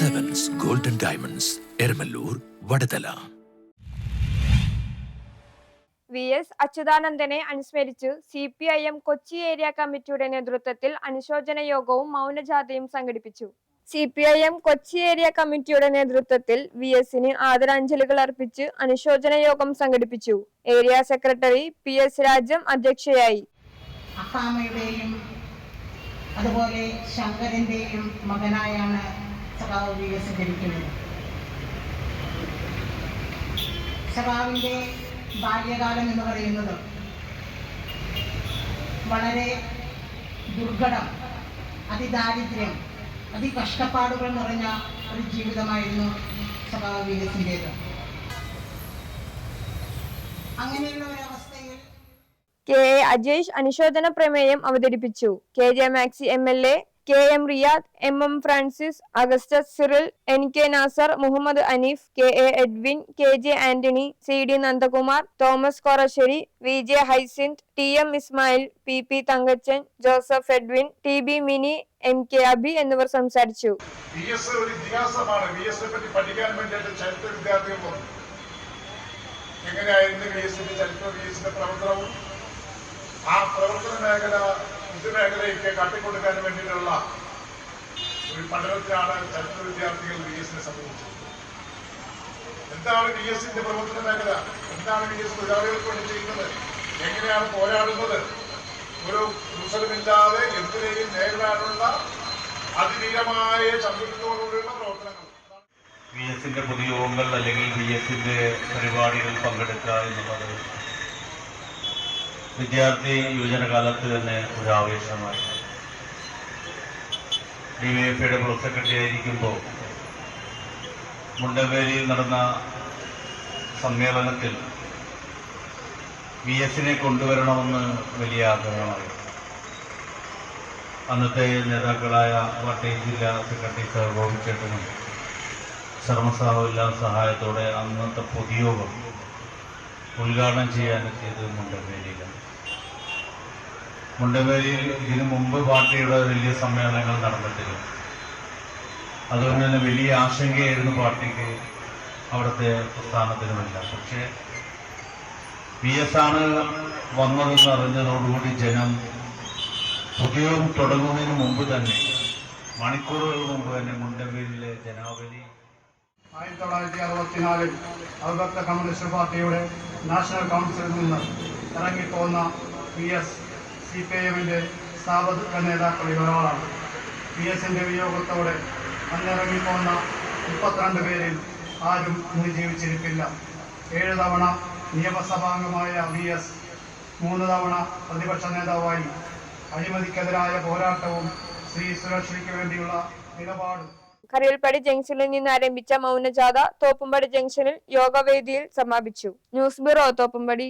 Diamonds Eramallur Vadathala V S അച്യുതാനന്ദനെ അനുസ്മരിച്ച് C P I M Kochi area കമ്മിറ്റിയുടെ നേതൃത്വത്തിൽ അനുശോചന യോഗവും മൗനജാഥയും സംഘടിപ്പിച്ചു. C P I M Kochi area കമ്മിറ്റിയുടെ നേതൃത്വത്തിൽ വി എസിന് ആദരാഞ്ജലികൾ അർപ്പിച്ച് അനുശോചന യോഗം സംഘടിപ്പിച്ചു. Area secretary P S Rajam അധ്യക്ഷയായി. അതുപോലെ ശങ്കരന്റെയും മകനായാണ് സഖാവ് വി സഭാവിന്റെ ബാല്യകാലം എന്ന് പറയുന്നത് വളരെ ദുർഘടം അതിദാരിദ്ര്യം അതികഷ്ടപ്പാടുകൾ നിറഞ്ഞ ഒരു ജീവിതമായിരുന്നു സഭാവ് വികസിന്റേത് അങ്ങനെയുള്ള ഒരു അവസ്ഥയിൽ കെ. എ അജേഷ് അനുശോചന പ്രമേയം അവതരിപ്പിച്ചു. K. J Maxi M. L. A. K M Riyad M M Francis Augustus Cyril N K Nazar Muhammad Aneef K A Edwin K J Antony C D Nandakumar Thomas Korassery V J Hyacinth T M Ismail P P Thankachan Joseph Edwin T B Mini M K Abi എന്നിവർ സംസാരിച്ചു. B S ഒരു V എസിനെ പറ്റി പഠിക്കാൻ ചരിത്ര വിദ്യാർത്ഥികൾ എസിന്റെ ചരിത്ര പ്രവർത്തനവും? ആ പ്രവർത്തന മേഖല പൊതുമേഖലയ്ക്ക് കാട്ടിക്കൊടുക്കാൻ വേണ്ടിയിട്ടുള്ള ഒരു പഠനത്തിലാണ് ചരിത്ര വിദ്യാർത്ഥികൾ വി എസിനെ സമീപിച്ചത് എന്താണ് വി എസിന്റെ പ്രവർത്തന മേഖല? എന്താണ് വി എസ് തൊഴിലാളികൾക്ക് വേണ്ടി ചെയ്യുന്നത്? എങ്ങനെയാണ് പോരാടുന്നത്? ഒരു ദൂഷണമില്ലാതെ എന്തിനേയും നേരിടാനുള്ള അതിധീരമായ ചന്ദ്രത്തോടുകൂടിയുള്ള പ്രവർത്തനങ്ങൾ. വി എസിന്റെ പൊതുയോഗങ്ങൾ അല്ലെങ്കിൽ വി എസിന്റെ പരിപാടികൾ പങ്കെടുക്കുക എന്നുള്ളത് വിദ്യാർത്ഥി യുവജന കാലത്ത് തന്നെ ഒരു ആവേശമായി. ഡി വൈ എഫ് ഐയുടെ ബ്ലോക്ക് സെക്രട്ടറി ആയിരിക്കുമ്പോൾ മുണ്ടവേലിയിൽ നടന്ന സമ്മേളനത്തിൽ വി എസിനെ കൊണ്ടുവരണമെന്ന് വലിയ ആഗ്രഹമായി അന്നത്തെ നേതാക്കളായ കോട്ടയം ജില്ലാ സെക്രട്ടറി സർ ഗോപിച്ചേട്ടനും ശർമ്മസാഹുവില്ലാം സഹായത്തോടെ അന്നത്തെ പൊതുയോഗം ഉദ്ഘാടനം ചെയ്യാനെത്തിയത് മുണ്ടവേലിയിലാണ് മുണ്ടവേലിയിൽ ഇതിനു മുമ്പ് പാർട്ടിയുടെ വലിയ സമ്മേളനങ്ങൾ നടന്നിട്ടില്ല. അതുകൊണ്ട് തന്നെ വലിയ ആശങ്കയായിരുന്നു പാർട്ടിക്ക് അവിടുത്തെ പ്രസ്ഥാനത്തിനുമില്ല. പക്ഷേ പി എസ് ആണ് വന്നതെന്ന് അറിഞ്ഞതോടുകൂടി ജനം ഉദ്യോഗം തുടങ്ങുന്നതിന് മുമ്പ് തന്നെ മണിക്കൂറുകൾ മുമ്പ് തന്നെ മുണ്ടവേലിയിലെ ജനാവലി ആയിരത്തി തൊള്ളായിരത്തി അറുപത്തിനാലിൽ അവിഭക്ത കമ്മ്യൂണിസ്റ്റ് പാർട്ടിയുടെ നാഷണൽ കൗൺസിലിൽ നിന്ന് ഇറങ്ങിപ്പോന്ന പി എസ് സി പി എമ്മിന്റെ സ്ഥാപക നേതാക്കളിൽ ഒരാളാണ്. പി എസിന്റെ വിയോഗത്തോടെ അന്നിറങ്ങിപ്പോന്ന മുപ്പത്തിരണ്ട് പേരിൽ ആരും ഇന്ന് ജീവിച്ചിരിപ്പില്ല ഏഴ് തവണ നിയമസഭാംഗമായ വി എസ് മൂന്ന് തവണ പ്രതിപക്ഷ നേതാവായി. അഴിമതിക്കെതിരായ പോരാട്ടവും സ്ത്രീ സുരക്ഷയ്ക്ക് വേണ്ടിയുള്ള നിലപാടും. കറിയൽപ്പടി ജംഗ്ഷനിൽ നിന്ന് ആരംഭിച്ച മൗനജാഥ തോപ്പുംപടി ജംഗ്ഷനിൽ യോഗവേദിയിൽ സമാപിച്ചു. News bureau Thoppumpady.